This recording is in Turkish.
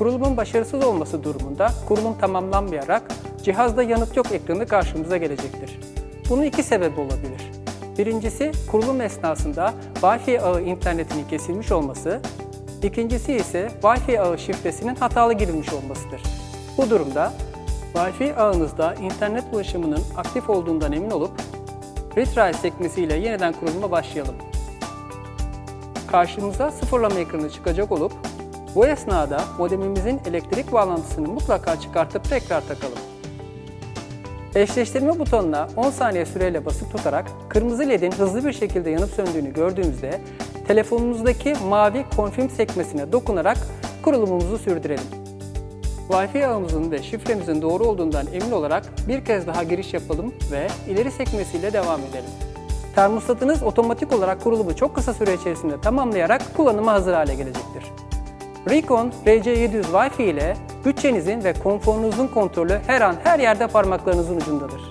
kurulumun başarısız olması durumunda kurulum tamamlanmayarak cihazda yanıt yok ekranı karşımıza gelecektir. Bunun iki sebebi olabilir. Birincisi kurulum esnasında Wi-Fi ağı internetinin kesilmiş olması, ikincisi ise Wi-Fi ağı şifresinin hatalı girilmiş olmasıdır. Bu durumda Wi-Fi ağınızda internet ulaşımının aktif olduğundan emin olup Retry sekmesiyle yeniden kuruluma başlayalım. Karşımıza sıfırlama ekranı çıkacak olup bu esnada modemimizin elektrik bağlantısını mutlaka çıkartıp tekrar takalım. Eşleştirme butonuna 10 saniye süreyle basıp tutarak kırmızı ledin hızlı bir şekilde yanıp söndüğünü gördüğümüzde telefonunuzdaki mavi confirm sekmesine dokunarak kurulumumuzu sürdürelim. Wi-Fi ağımızın ve şifremizin doğru olduğundan emin olarak bir kez daha giriş yapalım ve ileri sekmesiyle devam edelim. Termostatınız otomatik olarak kurulumu çok kısa süre içerisinde tamamlayarak kullanıma hazır hale gelecektir. Recon RC700 Wi-Fi ile bütçenizin ve konforunuzun kontrolü her an her yerde parmaklarınızın ucundadır.